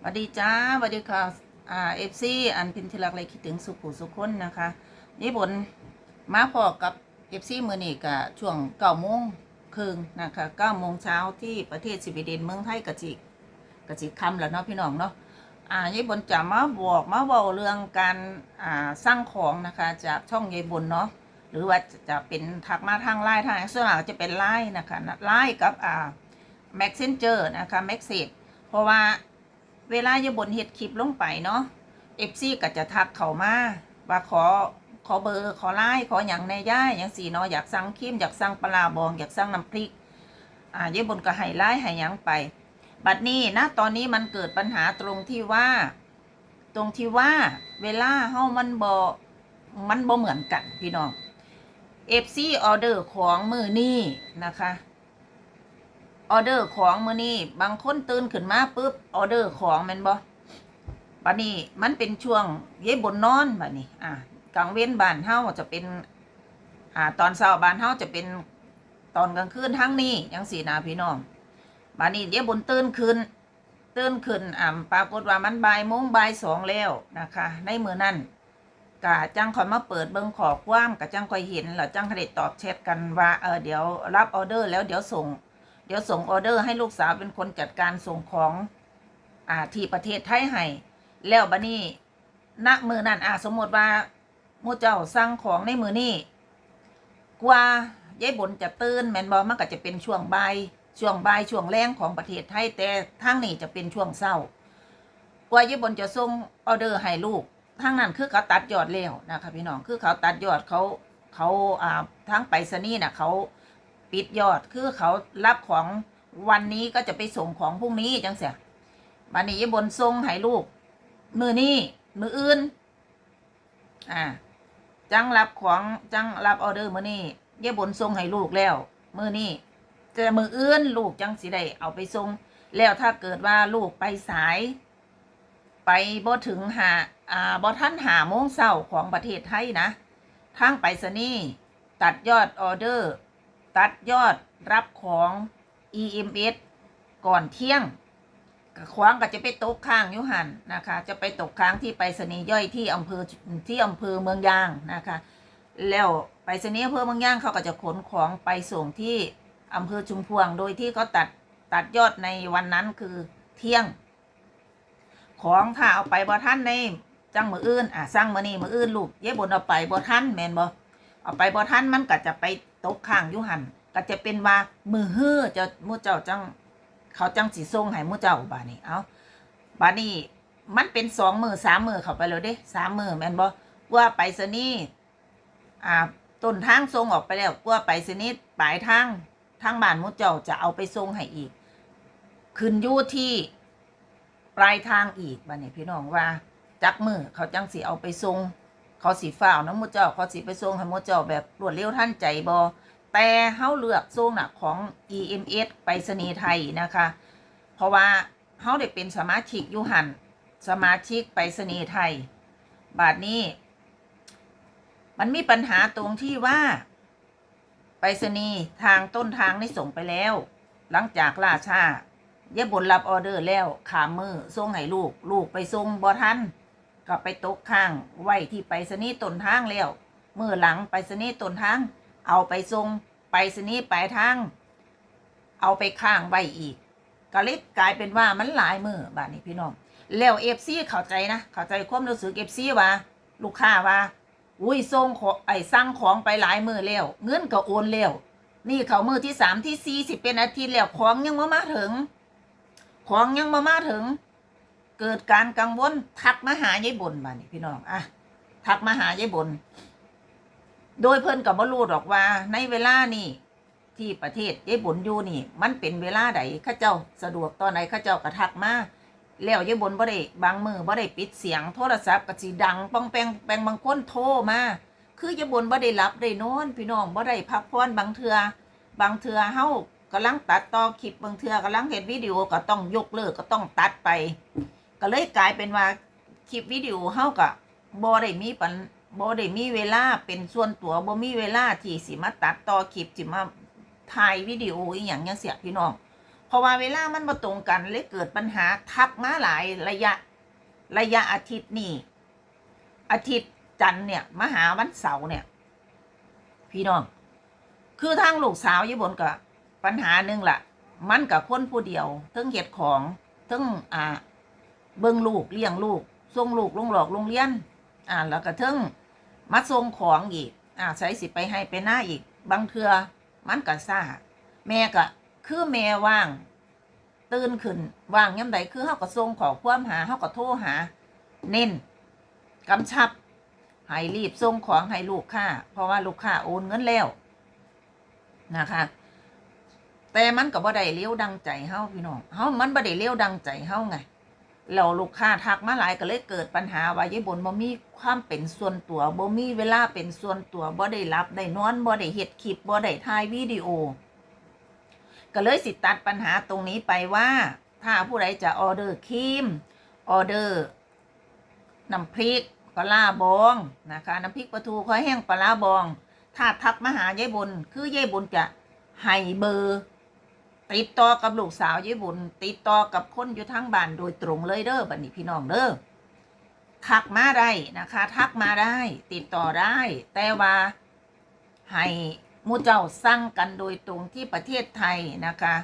สวัสดีจ้าสวัสดีค่ะอ่าเอฟซีอันพินทิลักเลยคิดถึงสุขุสุขคนนะคะญี่ปุ่นมาพอกับเอฟซีมือนี่กะช่วงเก้าโมงครึ่งนะคะเก้าโมงเช้าที่ประเทศสวีเดนเมืองไทยกะจิกะจิคำแล้วเนาะพี่น้องเนาะอ่าญี่ปุ่นจะมาบอกมาเบาเรื่องการอ่าสร้างของนะคะจากช่องยายบนเนาะหรือว่าจะเป็นทักมาทางไลน์ทางส่วนมากจะเป็นไลน์นะคะไลน์กับอ่าแม็กเซนเจอร์นะคะแม็กเซจเพราะว่า เวลาอยู่บนเฮ็ดคลิปลงไปเนาะเอฟซีก็จะทักเข้ามาว่าขอขอเบอร์ขอไลน์ขออย่างในย่ายอย่างสีเนาะอยากสั่งครีมอยากสั่งปลาบองอยากสั่งน้ำพริก อ่าเยบนก็ให้ไลน์ให้ยังไป บัดนี้นะตอนนี้มันเกิดปัญหาตรงที่ว่า ตรงที่ว่าเวลาเฮามันบ่มันบ่เหมือนกันพี่น้องเอฟซีออเดอร์ของมือนี้นะคะ ออเดอร์ของมือนี้บางคนตื่นขึ้นมาปุ๊บออเดอร์ของแม่นบ่บัดนี้มันเป็นช่วงเย็บบนนอนบัดนี้ อ่ากลางเว้นบ้านเฮาจะเป็น อ่า ตอนเช้าบ้านเฮาจะเป็นตอนกลางคืนทั้งนี้จังสี่นะพี่น้องบัดนี้เย็บบนตื่นขึ้นตื่นขึ้นอ่าปรากฏว่ามันบ่ายโมงบ่ายสองแล้วนะคะ ในมือนั้นกะจังคอยมาเปิดเบิ่งขอความกะจังคอยเห็นแล้วจังคอยตอบแชทกันว่าเออเดี๋ยวรับออเดอร์แล้วเดี๋ยวส่ง เดี๋ยวส่งออเดอร์ให้ลูกสาวเป็นคนจัดการส่งของอ่าที่ประเทศไทยให้แล้วบัดนี้ณมือนั่นอ่าสมมติว่ามูเจ้าสั่งของในมือนี้กว่ายายบนจะตื่นแมนบอมันก็จะเป็นช่วงบ่ายช่วงบ่ายช่วงแรงของประเทศไทยแต่ทางนี้จะเป็นช่วงเช้ากว่ายายบนจะส่งออเดอร์ให้ลูกทางนั้นคือเขาตัดยอดแล้วนะคะพี่น้องคือเขาตัดยอดเขาเขาอ่าทางไปรษณีย์น่ะเขา ปิดยอดคือเขารับของวันนี้ก็จะไปส่งของพรุ่งนี้จังเสียบันนี้ยายบนส่งให้ลูก มือนี้มืออื่น อ่า จังรับของจังรับออเดอร์มือนี้ยายบนส่งให้ลูกแล้ว มือนี้แต่มืออื่นลูกจังสิได้เอาไปส่งแล้วถ้าเกิดว่าลูกไปสาย ไปบ่ถึงหาอ่าบ่ทันหาโมงเช้าของประเทศไทยนะทางไปรษณีย์ตัดยอดออเดอร์ ตัดยอดรับของ EMS ก่อนเที่ยงกขวางก็จะไปตกค้างยุหันนะคะ จะไปตกค้างที่ไปรษณีย่อยที่อำเภอที่อำเภอเมืองยางนะคะ แล้วไปรษณีย์อำเภอเมืองยางเขาก็จะขนของไปส่งที่อำเภอชุมพวงโดยที่เขาตัดตัดยอดในวันนั้นคือเที่ยง ของถ้าเอาไปบ่ท่านในจังมืออื่นอะสร้างมือนี่มืออื่นลูกเย่บนเอาไปบ่ท่านแมนบ่เอาไปบ่ท่านมันก็จะไป ตกข้างอยุหันก็จะเป็นว่ามือฮือเจ้ามู่เจ้าจังเขาจังสีส่งให้มู่เจ้าบานี้เอาบานี้มันเป็นสองมือสามมือเข้าไปแล้วเด้สามมือแม่นบ่ว่าไปสนี่อ่าต้นทางส่งออกไปแล้วว่าไปสนีปลายทางทางบ้านมู่เจ้าจะเอาไปส่งให้อีก ขึ้นยู่ที่ปลายทางอีกบานี้พี่น้องว่า จักมือเขาจังสีเอาไปส่ง เขาสีฟ้าวนะหมูเจ้าเขาสีไปส่งให้มูเจ้าแบบรวดเร็วทันใจบอแต่เฮาเลือกส่งหน่ะของ EMS ไปรษณีไทยนะคะ เพราะว่าเฮาได้เป็นสมาชิกยูหันสมาชิกไปรษณีไทย บาทนี้ มันมีปัญหาตรงที่ว่าไปรษณีทางต้นทางได้ส่งไปแล้ว หลังจากล่าชาเย่บนรับออเดอร์แล้วขามมือส่งให้ลูก ลูกไปส่งบ่ทัน ก็ไปตกข้างไว้ที่ไปรษณีย์ต้นทางแล้วเมื่อหลังไปรษณีย์ต้นทาง เอาไปส่งไปรษณีย์ปลายทาง เอาไปข้างไว้อีก ก็เลยกลายเป็นว่ามันหลายมือบ้านนี้พี่น้องแล้วเอฟซีเข้าใจนะเข้าใจความรู้สึกเอฟซีว่าลูกค้าว่าอุ้ยส่งของไอ้สั่งของไปหลายมือแล้วเงินก็โอนแล้วนี่เขามือที่สามที่สี่สิบเป็นอาทิตย์แล้วของยังมามาถึง ของยังมามาถึง เกิดการกังวลทักมาหายายบนมานี่พี่น้องอะทักมาหายายบน โดยเพิ่นกับบรู้หรอกว่า ในเวลานี่ที่ประเทศยายบนอยู่นี่ มันเป็นเวลาใดข้าเจ้าสะดวกตอนไหนข้าเจ้าก็ทักมาแล้วยายบนบ่ได้บางมือบ่ได้ปิดเสียงโทรศัพท์ก็สิดังป้องแปงแปงบางคนโทรมาคือยายบนบ่ได้หลับได้นอน พี่น้องบ่ได้พักผ่อนบางเทือบางเทือเฮากำลังตัดต่อคลิปบางเทือกำลังเห็นวิดีโอก็ต้องยกเลิกก็ต้องตัดไป ก็เลยกลายเป็นว่าคลิปวิดีโอเฮากับบ่ได้มีปันบ่ได้มีเวลาเป็นส่วนตัวบ่มีเวลาที่สิมาตัดต่อคลิปสิมาถ่ายวิดีโออีหยังจังเสียพี่น้อง เพราะว่าเวลามันมาตรงกันเลยเกิดปัญหาทักมาหลายระยะระยะอาทิตย์นี่อาทิตย์จันเนี่ยมาหาวันเสาร์เนี่ย พี่น้อง คือทางลูกสาวยี่บนกับปัญหาหนึ่งละ่ะ มันกับคนผู้เดียวทั้งเหตุของทั้งอ่า เบิ่งลูกเลี้ยงลูกส่งลูกลงหลอกโรงเรียน อ่า แล้วก็ทั้งมาส่งของอีก อ่าใช้สิไปให้ไปหน้าอีก บางเทือมันก็ซ่า แม่ก็คือแม่ว่าง ตื่นขึ้นว่างยามใดคือเฮาก็ส่งขอความหาเฮาก็โทรหา เน้นกำชับให้รีบส่งของให้ลูกค้าเพราะว่าลูกค้าโอนเงินแล้วนะคะ แต่มันก็บ่ได้เลี้ยวดังใจเฮาพี่น้องเฮามันบ่ได้เลี้ยวดังใจเฮาไง เราลูกค้าทักมาหลายก็เลยเกิดปัญหาว่ายายบนบ่มีความเป็นส่วนตัวบ่มีเวลาเป็นส่วนตัวบ่ได้รับได้นอนบ่ได้เฮ็ดคลิปบ่ได้ถ่ายวิดีโอ ก็เลยสิตัดปัญหาตรงนี้ไปว่า ถ้าผู้ใดจะออเดอร์ครีมออเดอร์น้ำพริกปลาบองนะคะน้ำพริกปลาทูคอยแห้งปลาร้าบอง ถ้าทักมาหายายบุญคือยายบุญจะให้เบอร์ ติดต่อกับลูกสาวยายบุญ ติดต่อกับคนอยู่ทั้งบ้านโดยตรงเลยเด้อบัดนี้พี่น้องเด้อทักมาได้นะคะ ทักมาได้ ติดต่อได้ แต่ว่าให้มูเจ้าสั่งกันโดยตรงที่ประเทศไทยนะคะ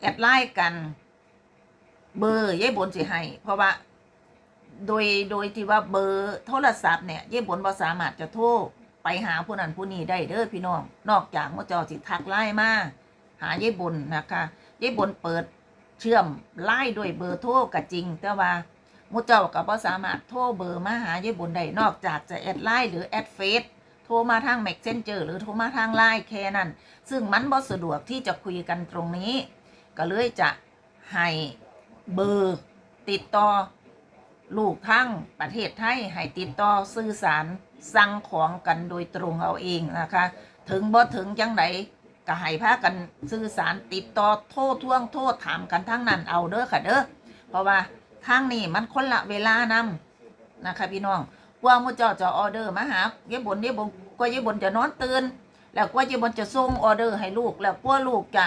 แอดไลน์กัน เบอร์ยายบนสิให้เพราะว่า โดยโดยที่ว่าเบอร์โทรศัพท์เนี่ยยายบนบ่สามารถจะโทรไปหาผู้นั้นผู้นี้ได้เด้อพี่น้อง นอกจากมูเจ้าสิทักไลน์มา หายายบนนะคะยายบนเปิดเชื่อมไลน์ด้วยเบอร์โทรก็จริง แต่ว่ามูเจ้าก็บ่สามารถโทรเบอร์มาหายายบนได้นอกจากจะแอดไลน์หรือแอดเฟซโทรมาทาง m ม s เ e นเจอร์หรือโทรมาทางไลน์แค่นั้น ซึ่งมันบ่สะดวกที่จะคุยกันตรงนี้ ก็เลยจะให้เบอร์ติดต่อลูกทั้งประเทศไทยให้ติดต่อสื่อสารสั่งของกันโดยตรงเอาเองนะคะ ถึงบ่ถึงจังได ก็ให้พากันสื่อสารติดต่อโทษท่วงโทษถามกันทั้งนั้นเอาเด้อค่ะเด้อเพราะว่าทางนี้มันคนละเวลานำนะคะพี่น้องกว่ามุเจ้าจะออเดอร์มาหาเยายบนเยายบนกว่าเยายบนจะนอนตื่นแล้วกว่าเยายบนจะส่งออเดอร์ให้ลูก แล้วกว่าลูกจะ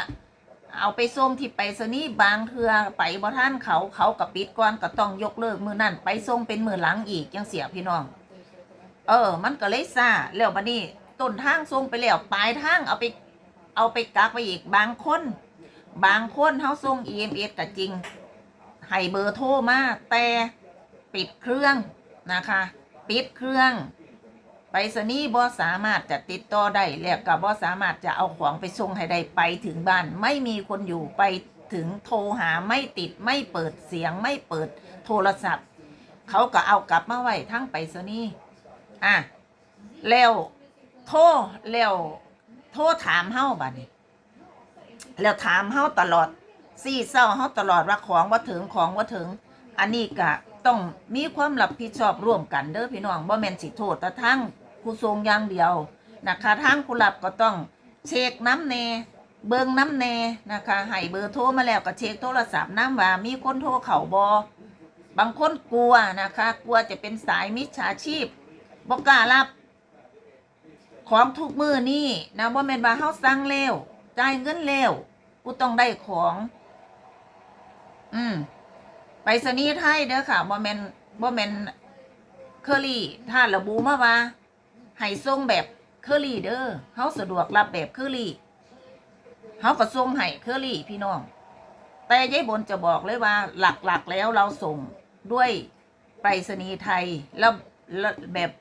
เอาไปส่งที่ไปรษณีบางเทือไปบ่ท่านเขาเขากับปิดก่อนก็ต้องยกเลิกมือนั่นไปส่งเป็นมือหลังอีกยังเสียพี่น้อง เออ มันก็เลยซาแล้วบัดนี้ต้นทางส่งไปแล้วปลายทางเอาไป เอาไปกักไปอีกบางคน บางคนเขาส่ง EMS ก็จริงให้เบอร์โทรมาแต่ปิดเครื่องนะคะ ปิดเครื่องไปรษณีย์บ่สามารถจะติดต่อได้แล้วก็บ่สามารถจะเอาของไปส่งให้ได้ไปถึงบ้าน ไม่มีคนอยู่ไปถึงโทรหาไม่ติดไม่เปิดเสียงไม่เปิดโทรศัพท์ เขาก็เอากลับมาไว้ทั้งไปรษณีย์อะแล้วโทรแล้ว โทรถามเฮาบัดนี้แล้วถามเฮาตลอดซี่เศร้าเฮาตลอดว่าของว่าถึงของว่าถึง อันนี้ก็ต้องมีความรับผิดชอบร่วมกันเด้อพี่น้องบ่แม่นสิโทษแต่ทั้งผู้ทรงอย่างเดียวนะคะทั้งผู้รับก็ต้องเช็คน้ำแน่เบิงน้ำแน่นะคะให้เบอร์โทรมาแล้วก็เช็คโทรศัพท์น้ำว่ามีคนโทรเข้าบ่บางคนกลัวนะคะ กลัวจะเป็นสายมิจฉาชีพบ่กล้ารับ ของทุกมือนี่นะบ่แม่นว่าเฮาสั่งเร็วจ่ายเงินเร็วกูต้องได้ของ อืมไปรษณีไทยเด้อค่ะบ่แม่นบ่แม่นเคอรี่ ถ้าระบุมาว่าให้ส่งแบบเคอรี่เด้อเฮาสะดวกรับแบบเคอรี่เฮาก็ส่งให้เคอรี่พี่น้อง แต่ยายบนจะบอกเลยว่า หลักๆแล้วเราส่งด้วยไปรษณีย์ไทยแล้วแบบ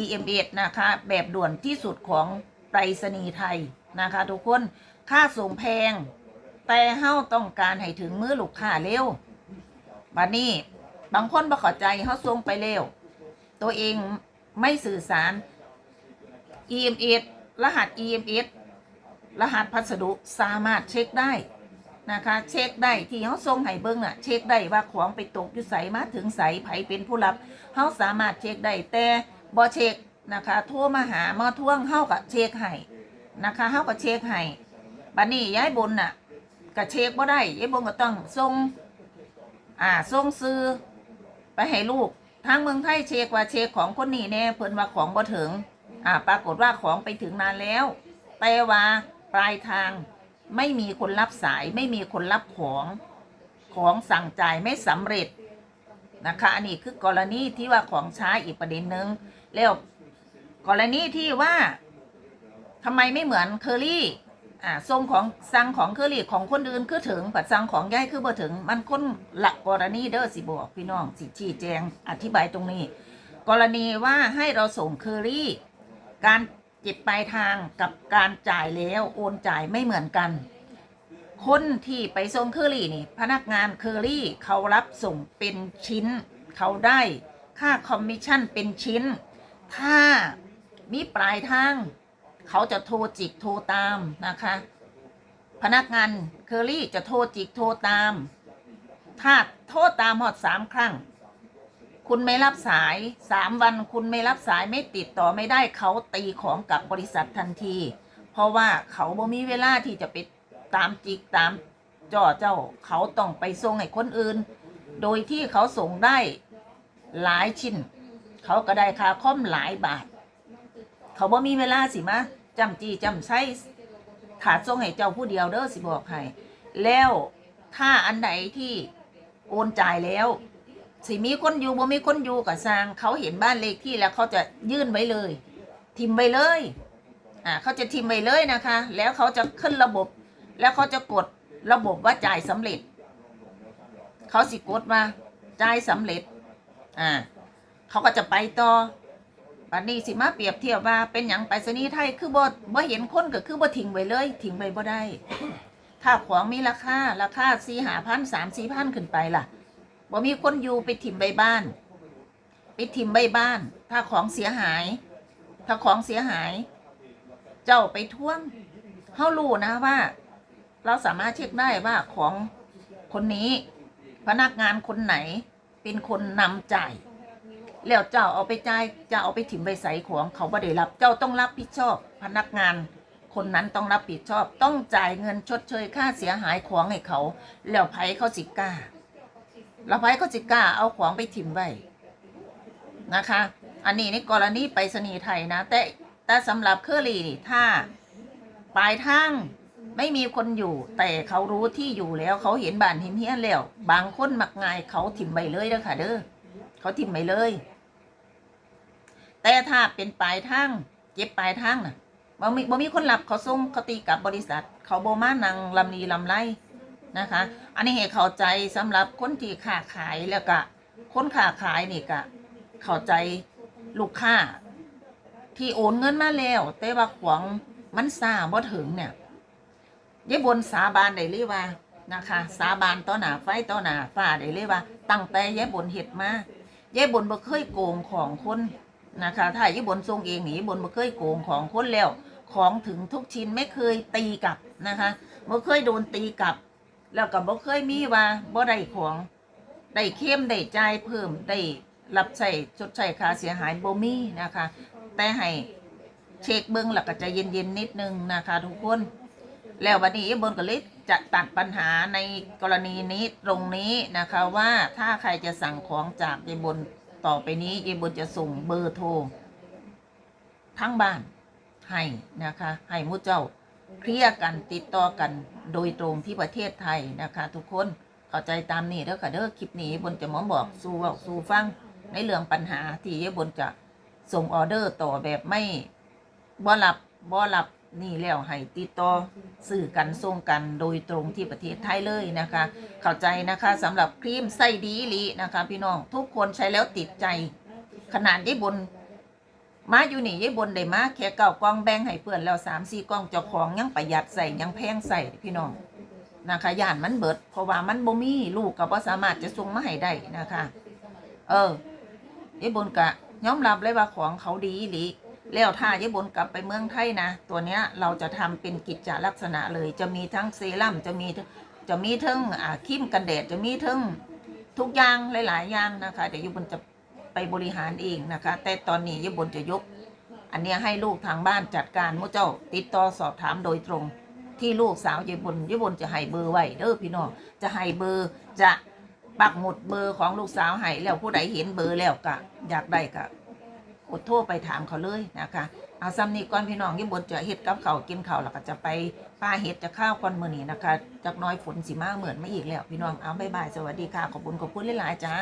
EMS นะคะ แบบด่วนที่สุดของไปรษณีย์ไทยนะคะ ทุกคนค่าส่งแพง แต่เฮาต้องการให้ถึงมือลูกค้าเร็วบัดนี้บางคนบ่เข้าใจเขาส่งไปเร็ว ตัวเองไม่สื่อสาร EMS รหัส EMS รหัสพัสดุสามารถเช็คได้นะคะ เช็คได้ที่เขาส่งให้เบิ้งน่ะ เช็คได้ว่าของไปตกอยู่ใสมาถึงใสไผเป็นผู้รับเขาสามารถเช็คได้แต่ บ่เช็คนะคะโทรมาหามาท่วงเฮากับเช็คให้นะคะเฮากับเช็คให้บัดนี้ย้ายบนน่ะก็เช็คบ่ได้ย้ายบนก็ต้องส่งอ่าส่งซื้อไปให้ลูกทางเมืองไทยเช็คว่าเช็คของคนนี้แน่เพิ่นว่าของบ่ถึงอ่าปรากฏว่าของไปถึงนานแล้ว แต่ว่าปลายทางไม่มีคนรับสายไม่มีคนรับของของสั่งจ่ายไม่สำเร็จนะคะอันนี้คือกรณีที่ว่าของช้าอีกประเด็นหนึ่ง แล้วกรณีที่ว่าทำไมไม่เหมือนเคอรี่อ่าทรงของสั่งของเคอรี่ของคนอื่นคือถึงผัดสั่งของย่ายคือบ่ถึง มันค้นหลักกรณีเด้อสิบอกพี่น้องสิชี้แจงอธิบายตรงนี้ กรณีว่าให้เราส่งเคอรี่ การเก็บปลายทางกับการจ่ายแล้วโอนจ่ายไม่เหมือนกันคนที่ไปส่งเคอรี่นี่ พนักงานเคอรี่เขารับส่งเป็นชิ้น เขาได้ค่าคอมมิชชั่นเป็นชิ้น ถ้ามีปลายทาง เขาจะโทรจิกโทรตามนะคะ พนักงานเคอรี่จะโทรจิกโทรตาม ถ้าโทรตามหอดสามครั้ง คุณไม่รับสายสามวันคุณไม่รับสายไม่ติดต่อไม่ได้เขาตีของกับบริษัททันที เพราะว่าเขาบ่มีเวลาที่จะไปตามจิกตามจ่อเจ้าเขาต้องไปส่งให้คนอื่น โดยที่เขาส่งได้หลายชิ้น เขาก็ได้ค่าคอมหลายบาท เขาบ่มีเวลาสิมาจำจีจำใช้ถาดส่งให้เจ้าผู้เดียวเด้อสิบอกให้แล้วถ้าอันใดที่โอนจ่ายแล้ว สิมีคนอยู่บ่มีคนอยู่กับสร้าง เขาเห็นบ้านเลขที่แล้วเขาจะยื่นไว้เลย ทิมไว้เลยอ่าเขาจะทิมไว้เลยนะคะ แล้วเขาจะขึ้นระบบ แล้วเขาจะกดระบบว่าจ่ายสำเร็จ เขาสิกดว่าจ่ายสำเร็จอ่า เขาก็จะไปต่อบัดนี้สิมาเปรียบเทียบว่าเป็นอย่างไปรษณีย์ไทยคือบ่บ่เห็นคนก็คือบ่ทิ้งไว้เลยทิ้งไว้บ่ได้ ถ้าของมีราคาราคาสี่หาพันสามสี่พันขึ้นไปล่ะบ่มีคนอยู่ไปถิ่มใบบ้าน ไปถิ่มใบบ้าน ถ้าของเสียหาย ถ้าของเสียหาย เจ้าไปท่วงเฮารู้นะว่า เราสามารถเช็คได้ว่าของคนนี้ พนักงานคนไหนเป็นคนนำจ่าย แล้วเจ้าเอาไปจ่ายเจ้าเอาไปถิ่มใบใสของเขาบ่ได้รับ เจ้าต้องรับผิดชอบ พนักงาน คนนั้นต้องรับผิดชอบ ต้องจ่ายเงินชดเชยค่าเสียหายของให้เขา แล้วไผเขาสิกล้าแล้วไผเขาสิกล้าเอาของไปถิ่มไว้นะคะ อันนี้ในกรณีไปรษณีย์ไทยนะ แต่แต่สำหรับเคอรี่นี่ถ้าปลายทางไม่มีคนอยู่ แต่เขารู้ที่อยู่แล้วเขาเห็นบ้านเห็นเฮียนแล้ว บางคนมักง่ายเขาถิ่มไปเลยเด้อค่ะเด้อเขาถิ่มไปเลย แต่ถ้าเป็นปลายทางเก็บปลายทางน่ะบ่มีบ่มีคนรับเขาส่งเขาตีกลับบริษัท เขาโบมานังลำนีลำไรนะคะ อันนี้ให้เข้าใจสำหรับคนที่ค้าขายแล้วก็คนค้าขายนี่ก็เข้าใจลูกค้า ที่โอนเงินมาแล้ว แต่ว่าของมันซาบ่ถึงเนี่ยยายบนสาบานได้เลยว่านะคะ สาบานต่อหน้าไฟต่อหน้าฟ้าได้เลยว่า ตั้งแต่ยายบนเฮ็ดมายายบนบ่เคยโกงของคน นะคะถ้ายายบนทรงเองนี่บนบ่เคยโกงของคนแล้ว ของถึงทุกชิ้นไม่เคยตีกลับนะคะบ่เคยโดนตีกลับ แล้วก็บ่เคยมีว่าบ่ได้ของได้เข้มได้จ่ายเพิ่มได้รับใช้ชดใช้ค่าเสียหายบ่มีนะคะ แต่ให้เช็คเบิ้งแล้วก็ใจะเย็นๆนิดนึงนะคะ ทุกคน แล้ววันนี้บนก็เลยจะตัดปัญหาในกรณีนี้ตรงนี้นะคะว่าถ้าใครจะสั่งของจากยายบน ต่อไปนี้ยายบนจะส่งเบอร์โทรทั้งบ้านให้นะคะ ให้หมูเจ้าเคลียร์กันติดต่อกันโดยตรงที่ประเทศไทยนะคะ ทุกคนเข้าใจตามนี้เด้อค่ะเด้อคลิปนี้บนจะมอบอกสู่เว้าสู่ฟังในเรื่องปัญหาที่ยายบนจะส่งออเดอร์ต่อแบบไม่บ่รับบ่รับ นี่แล้วให้ติดต่อสื่อกันส่งกันโดยตรงที่ประเทศไทยเลยนะคะ เข้าใจนะคะสำหรับครีมไส้ดีลีนะคะ พี่น้องทุกคนใช้แล้วติดใจ ขนาดยี่บน มาอยู่นี่ยี่บนได้มาแค่เก่ากล่องแบ่งให้เพื่อนแล้วสามสี่กล่องเจ้าของยังประหยัดใส่ยังแพงใส่พี่น้องนะคะย่านมันเบิด เพราะว่ามันบ่มีลูกก็บ่สามารถจะส่งมาให้ได้นะคะ เออยายบนกะยอมรับเลยว่าของเขาดีลี แล้วถ้ายายบนกลับไปเมืองไทยนะ ตัวเนี้ยเราจะทำเป็นกิจจลักษณะเลย จะมีทั้งเซรั่มจะมีจะมีทั้งอ่าครีมกันแดดจะมีทั้งทุกอย่างหลาย ๆ อย่างนะคะเดี๋ยวยายบนจะไปบริหารเองนะคะ แต่ตอนนี้ยายบนจะยก อันเนี้ยให้ลูกทางบ้านจัดการมุเจ้าติดต่อสอบถามโดยตรง ที่ลูกสาวยายบนยายบนจะให้เบอร์ไว้เด้อพี่น้องจะให้เบอร์จะปักหมุดเบอร์ของลูกสาวให้แล้วผู้ใดเห็นเบอร์แล้วก็อยากได้ก็ กดโทษไปถามเขาเลยนะคะ เอาซ้ำนี้ก่อนพี่น้องยี่บนจะเห็ดกับเขากินเขาแล้วก็จะไปป้าเห็ดจะข้าวก่อนมื้อนี้นะคะจากน้อยฝนสีมาเหมือนไม่อีกแล้วพี่น้องเอาบายบายสวัสดีค่ะขอบคุณขอบคุณหลายๆจ้า